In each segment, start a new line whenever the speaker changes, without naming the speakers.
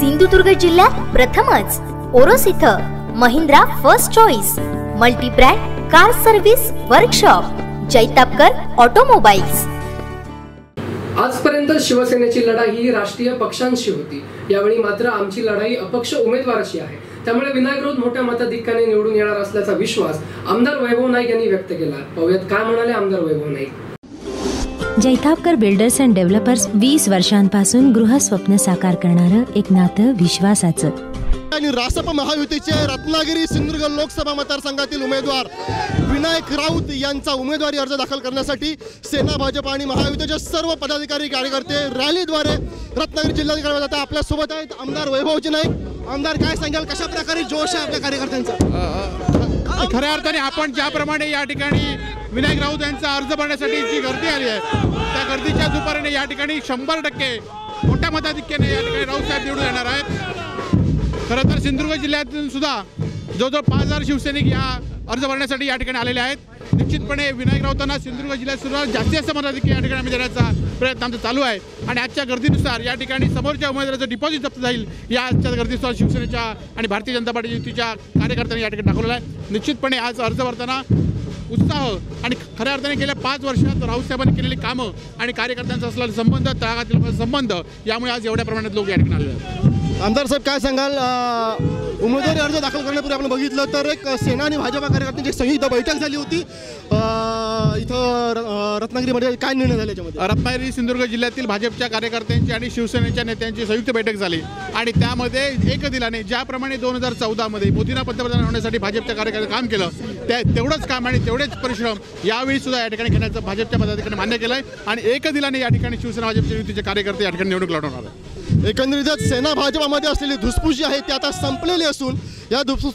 सिंधुदुर्ग जिल्ह्यात प्रथमच. ओरोस इथं Mahindra first choice multibrand car service workshop Jaitapkar automobiles.
आजपर्यंत शिवसेनेची लढाई ही राष्ट्रीय पक्षांशी होती. यावेळी मात्र आमची लढाई अपक्ष उमेदवाराशी आहे. त्यामुळे विनायक राऊत मोठ्या मताधिक्याने निवडून येणार असल्याचा विश्वास आमदार वैभव नाईक यांनी व्यक्त केला. पाहुयात काय म्हणाले आमदार Vaibhav Naik.
Jaitapkar builders and developers वीस वर्षांपासून गृहस्वप्न साकार करणारं एक नातं विश्वासाचं.
आणि रासप महायुतीचे रत्नागिरी सिंधुदुर्ग लोकसभा मतदारसंघातील उमेदवार विनायक राऊत यांचा उमेदवारी अर्ज दाखल करण्यासाठी सेना भाजप आणि महायुतीचे सर्व पदाधिकारी कार्यकर्ते रॅलीद्वारे रत्नागिरी जिल्हाधिकारी जातात. आपल्यासोबत आहेत आमदार वैभवजी नाईक. आमदार काय सांगाल? कशा प्रकारे जोश आहे आपल्या कार्यकर्त्यांचा?
खऱ्या अर्थाने आपण ज्याप्रमाणे या ठिकाणी विनायक राऊत यांचा अर्ज भरण्यासाठी जी गर्दी आली आहे गर्दीच्या दुपारीने या ठिकाणी शंभर टक्के मोठ्या मताधिक्याने या ठिकाणी राऊत साहेब निवडून येणार आहेत. खरं तर सिंधुदुर्ग जिल्ह्यातून सुद्धा जवळजवळ पाच हजार शिवसैनिक या अर्ज भरण्यासाठी या ठिकाणी आलेले आहेत निश्चितपणे विनायक राऊतांना सिंधुदुर्ग जिल्ह्यात सुद्धा जास्तीत जास्त मताधिक्य या ठिकाणी आम्ही देण्याचा प्रयत्न आमचा चालू आहे. आणि आजच्या गर्दीनुसार या ठिकाणी समोरच्या उमेदवाराचं डिपॉझिट जप्त जाईल या आजच्या गर्दीनुसार शिवसेनेच्या आणि भारतीय जनता पार्टी युतीच्या कार्यकर्त्यांनी या ठिकाणी दाखवलेला आहे. निश्चितपणे आज अर्ज भरताना उत्साह आणि खऱ्या अर्थाने गेल्या पाच वर्षात राऊत साहेबांनी केलेली कामं आणि कार्यकर्त्यांचा असलेला संबंध तळागातील संबंध यामुळे आज एवढ्या प्रमाणात लोक या ठिकाणी आले आहेत.
आमदार साहेब काय सांगाल? उमेदवारी अर्ज दाखल करण्यापूर्वी आपण बघितलं तर एक सेना आणि भाजपा कार्यकर्त्यांची संयुक्त बैठक झाली होती. इथं र- रत्नागिरीमध्ये काय निर्णय झाले याच्यामध्ये?
रत्नागिरी सिंधुदुर्ग जिल्ह्यातील भाजपच्या कार्यकर्त्यांची आणि शिवसेनेच्या नेत्यांची संयुक्त बैठक झाली. आणि त्यामध्ये एक दिलाने ज्याप्रमाणे दोन हजार चौदामध्ये मोदींना पंतप्रधान होण्यासाठी भाजपच्या कार्यकर्त्यांनी काम केलं त्या तेवढंच काम आणि तेवढेच परिश्रम यावेळी सुद्धा या ठिकाणी घेण्याचं भाजपच्या पदाधिकाऱ्यांनी मान्य केलं आहे आणि एक दिलाने या ठिकाणी शिवसेना भाजपच्या युतीचे कार्यकर्ते या ठिकाणी निवडणूक लढवणार आहे
एकंदरीतच सेना भाजपामध्ये असलेली धुसफुशी आहे ती आता संपलेली असून या धुसफूस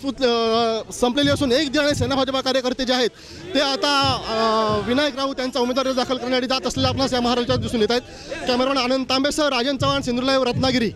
संपलेली असून एक जे सेना भाजपा कार्यकर्ते जे आहेत ते आता विनायक राऊत यांचा उमेदवारी दाखल करण्यासाठी जात असलेल्या आपणास या महाराष्ट्रात दिसून येत आहेत. कॅमेरामॅन आनंद तांबेसर राजन चव्हाण सिंधुदुर्ग रत्नागिरी.